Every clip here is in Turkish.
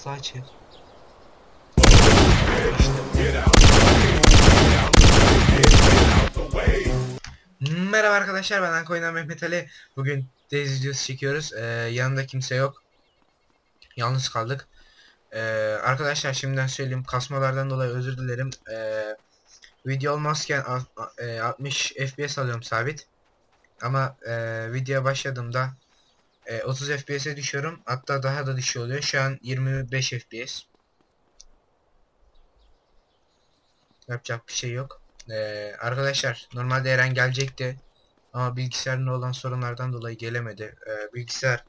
hızlı açık. Merhaba arkadaşlar ben Ankoy'dan Mehmet Ali. Bugün Daisy videosu çekiyoruz. Ee, yanımda kimse yok. Yalnız kaldık. Ee, arkadaşlar şimdiden söyleyeyim kasmalardan dolayı özür dilerim. Ee, video olmazken a- a- e, 60 FPS alıyorum sabit. Ama e, videoya başladığımda e, 30 FPS'e düşüyorum. Hatta daha da düşüyor oluyor. Şu an 25 FPS. Yapacak bir şey yok. Ee, arkadaşlar normalde Eren gelecekti. Ama bilgisayarında olan sorunlardan dolayı gelemedi. Ee, bilgisayar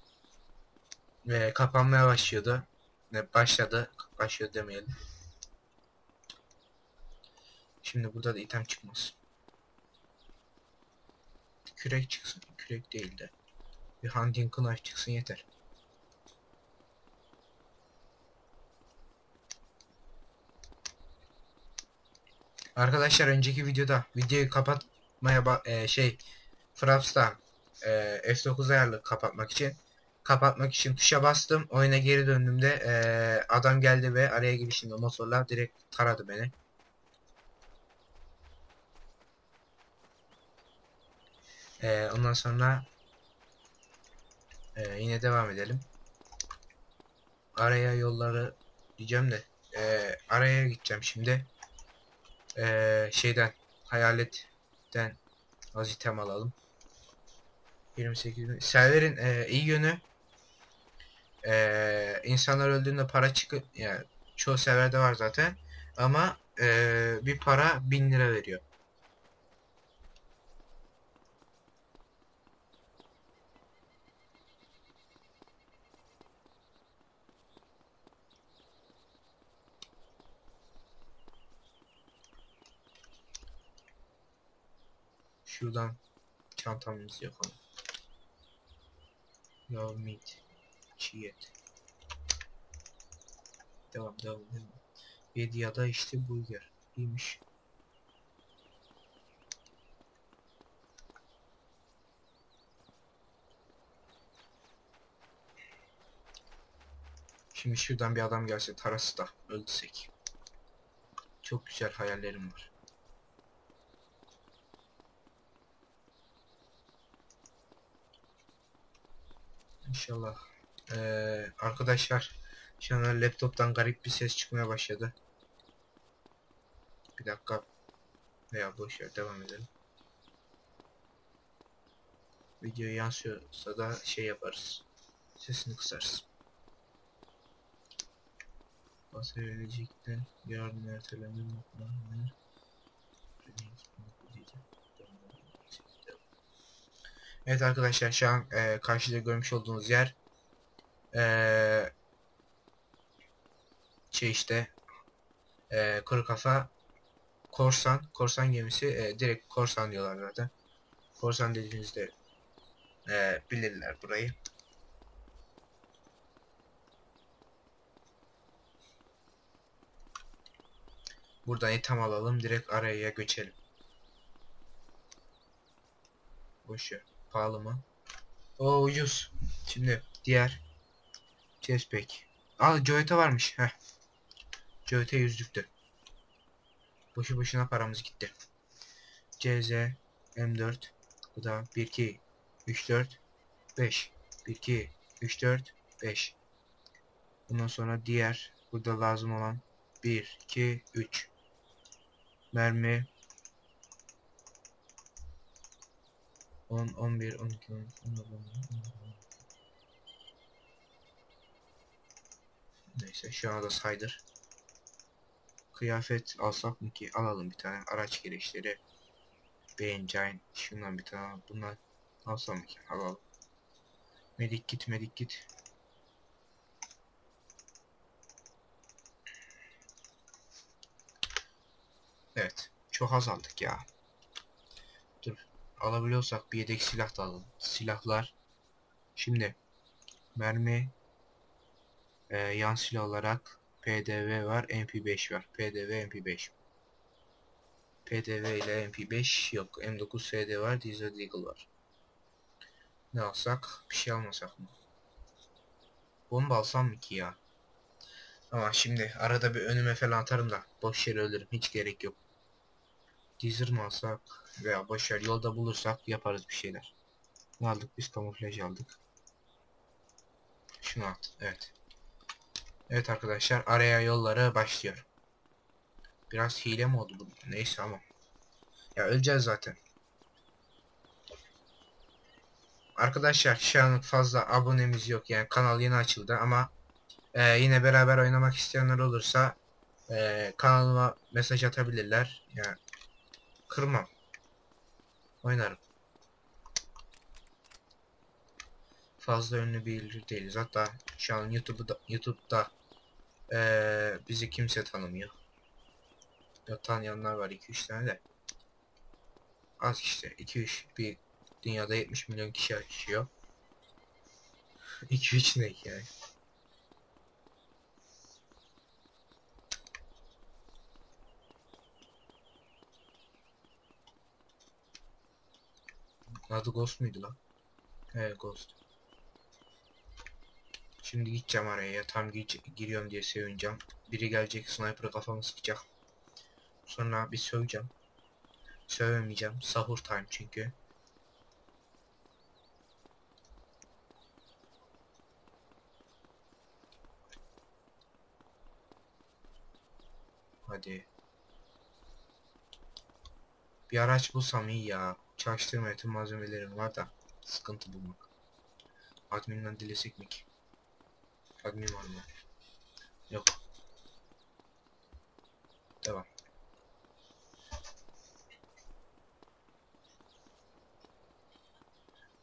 e, kapanmaya başlıyordu. Ne başladı. Başlıyor demeyelim. Şimdi burada da item çıkmaz. Kürek çıksın. Kürek değil de. Bir hunting knife çıksın yeter. Arkadaşlar önceki videoda videoyu kapatmaya e, şey Fraps'ta e, F9 ayarlı kapatmak için kapatmak için tuşa bastım. Oyuna geri döndüğümde e, adam geldi ve araya girişimde motorla direkt taradı beni. E, ondan sonra e, yine devam edelim. Araya yolları diyeceğim de e, araya gideceğim şimdi. Ee, şeyden hayaletten az item alalım. 28 bin. Serverin e, iyi yönü e, insanlar öldüğünde para çıkı yani çoğu serverde var zaten ama e, bir para 1000 lira veriyor. Şuradan çantamızı yapalım. Love meat. Çiğ et. Devam devam devam. Yedi ya da işte burger. İyiymiş. Şimdi şuradan bir adam gelse tarası da öldürsek. Çok güzel hayallerim var. İnşallah. Ee, arkadaşlar şu an laptoptan garip bir ses çıkmaya başladı. Bir dakika. Veya boş ver devam edelim. Video yansıyorsa da şey yaparız. Sesini kısarız. Bahsedilecekten yarın ertelendi muhtemelen. Evet arkadaşlar şu an e, karşıda görmüş olduğunuz yer e, şey işte e, kuru kafa korsan korsan gemisi e, direkt korsan diyorlar zaten. Korsan dediğinizde e, bilirler burayı. Buradan item alalım direkt araya göçelim boş ver pahalı mı? O ucuz şimdi diğer chestpack al Joyta varmış. Heh. Joyta yüzlüktü. Boşu boşuna paramız gitti. CZ M4 bu da 1 2 3 4 5 1 2 3 4 5 bundan sonra diğer burada lazım olan 1 2 3 mermi 10 11 12 13 14 15 Neyse şu anda saydır. Kıyafet alsak mı ki? Alalım bir tane. Araç gereçleri. Beyin Giant. Şundan bir tane. Bunlar alsam mı ki? Alalım. Medik git medik git. Evet. Çok az aldık ya. Alabiliyorsak bir yedek silah da alalım. Silahlar. Şimdi. Mermi. Ee, yan silah olarak PDV var, MP5 var. PDV, MP5. PDV ile MP5 yok. M9 SD var, Diesel Eagle var. Ne alsak? Bir şey almasak mı? Bomba alsam mı ki ya? Ama şimdi arada bir önüme falan atarım da boş yere ölürüm. Hiç gerek yok. Teaser mı alsak veya boş yer yolda bulursak yaparız bir şeyler. Ne aldık biz kamuflaj aldık. Şunu at. Evet. Evet arkadaşlar araya yolları başlıyor. Biraz hile mi oldu bu? Neyse ama. Ya öleceğiz zaten. Arkadaşlar şu an fazla abonemiz yok yani kanal yeni açıldı ama e, yine beraber oynamak isteyenler olursa e, kanalıma mesaj atabilirler. Yani kırmam. Oynarım. Fazla ünlü bir değiliz. Hatta şu an YouTube'da YouTube'da e, bizi kimse tanımıyor. Ya tanıyanlar var 2-3 tane de. Az işte 2-3 bir dünyada 70 milyon kişi yaşıyor. 2-3 ne yani? Adı Ghost muydu lan? Evet Ghost. Şimdi gideceğim araya ya tam gi- giriyorum diye sevineceğim. Biri gelecek sniper'ı kafamı sıkacak. Sonra bir söveceğim. Sövemeyeceğim. Sahur time çünkü. Hadi. Bir araç bulsam iyi ya. Çalıştırmaya tüm malzemelerim var da. Sıkıntı bulmak. Admin'den dilesek mi ki? Admin var mı? Yok. Devam.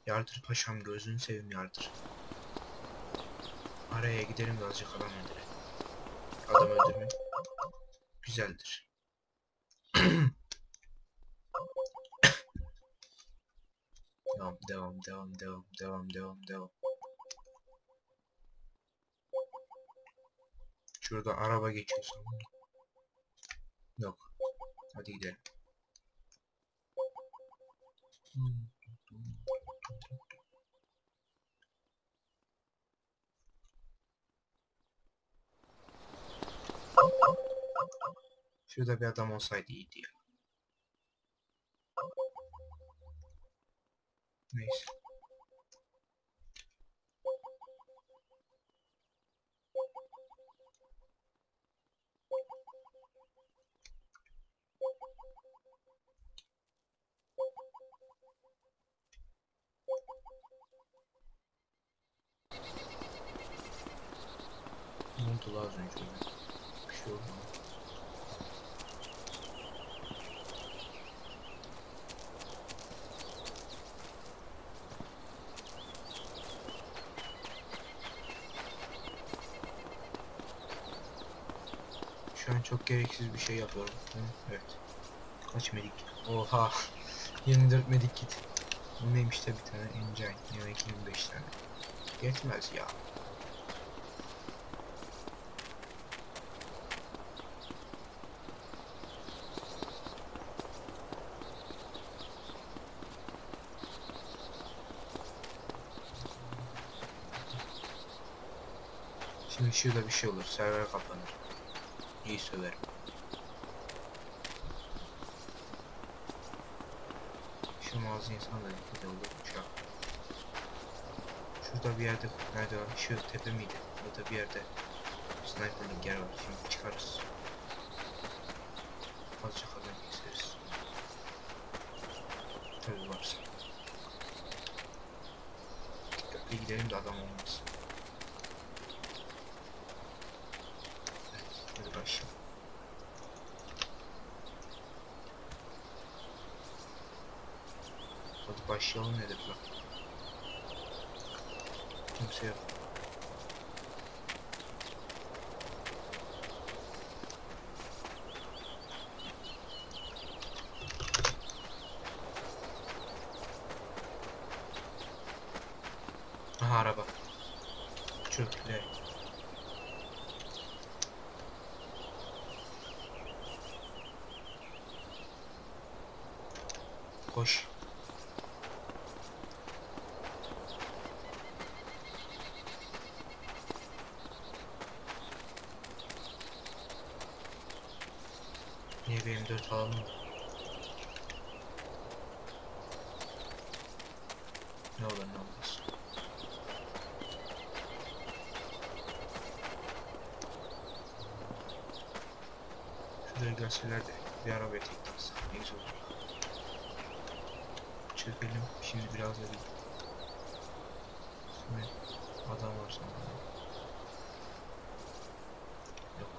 Yardır paşam gözünü seveyim yardır. Araya gidelim de azıcık adam öldürelim. Adam öldürmek güzeldir. Devam, devam, devam, devam, devam, devam, devam. Şurada araba geçiyor sanırım. Yok. Hadi gidelim. Şurada bir adam olsaydı iyiydi ya. Neyse. Ne oldu la az önce öyle? Bir şey oldu mu? Şu an çok gereksiz bir şey yapıyorum. Evet. Kaç medik? Oha. 24 medik kit. Bu neymiş de bir tane engine. Yemek 25 tane. Yetmez ya. Şimdi şurada bir şey olur. Server kapanır. İyi söverim. Şu mağaza insan da dikkat oldu uçak. Şurada bir yerde nerede var? Şu tepe miydi? Burada bir yerde sniperlik yer var. Şimdi çıkarız. Azıcık adam keseriz. Tabii varsa. Dikkatli gidelim de adam olmasın. Evet, hadi başlayalım. Hadi başlayalım lan? Kimse yok. Aha araba. Çöpler. Koş. Niye benim 4 alalım mı? Ne olur ne olmaz. Şuraya gelseler de bir arabaya tek güzel olur. Çökelim şimdi biraz da bir adam var sanırım. Yok.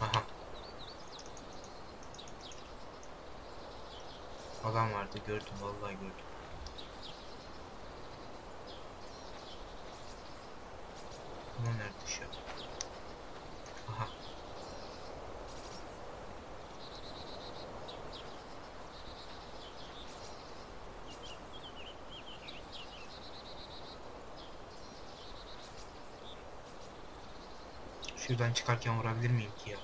Aha. Adam vardı gördüm vallahi gördüm. Ama nerede şu an? Aha. Şuradan çıkarken vurabilir miyim ki ya?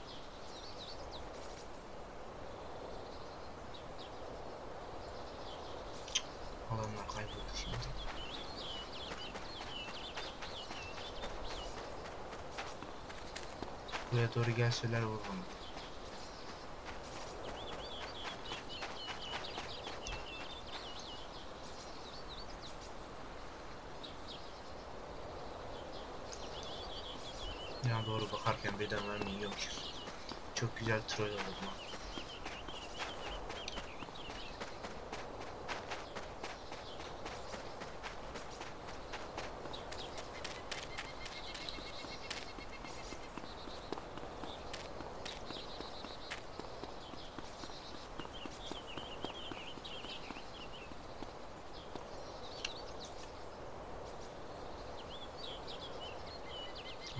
Doğru gelseler vururum. Ya doğru bakarken birden mermi yiyormuşuz. Çok güzel troll oldu lan.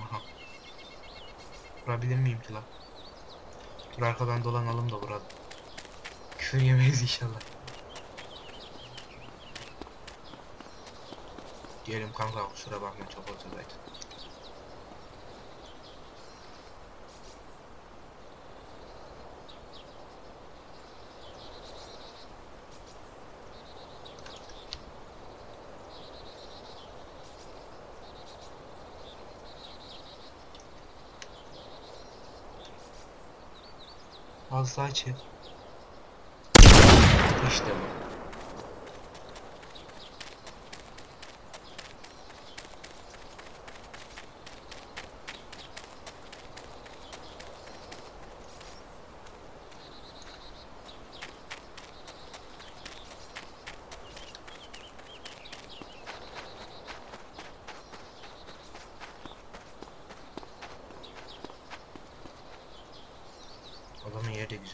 Aha. Vurabilir miyim ki lan? Dur arkadan dolanalım da vuralım. Küfür yemeyiz inşallah. Diyelim kanka kusura bakma çok ortadaydı. Az daha çek. İşte bu.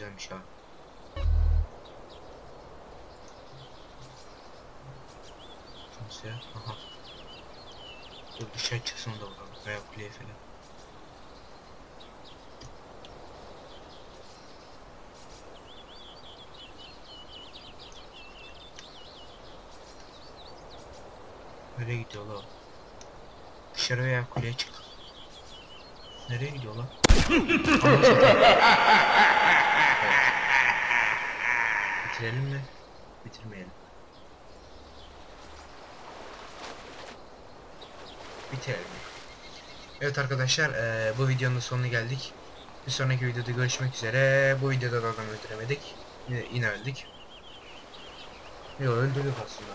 Güzelmiş ha. Kimse. Aha. Dur dışarı çıksın da bakalım. Veya kuleye falan. Nereye gidiyor lan? Dışarı veya kuleye çık. Nereye gidiyor lan? Satayım. Bitirelim mi? Bitirmeyelim. Bitirelim. Evet arkadaşlar eee, bu videonun sonuna geldik. Bir sonraki videoda görüşmek üzere. Bu videoda da adam öldüremedik. Yine, yine öldük. Yok öldürdük aslında.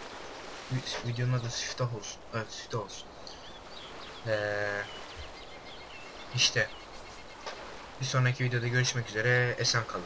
Vi- Videonun adı siftah olsun. Evet siftah olsun. Eee işte. Bir sonraki videoda görüşmek üzere. Esen kalın.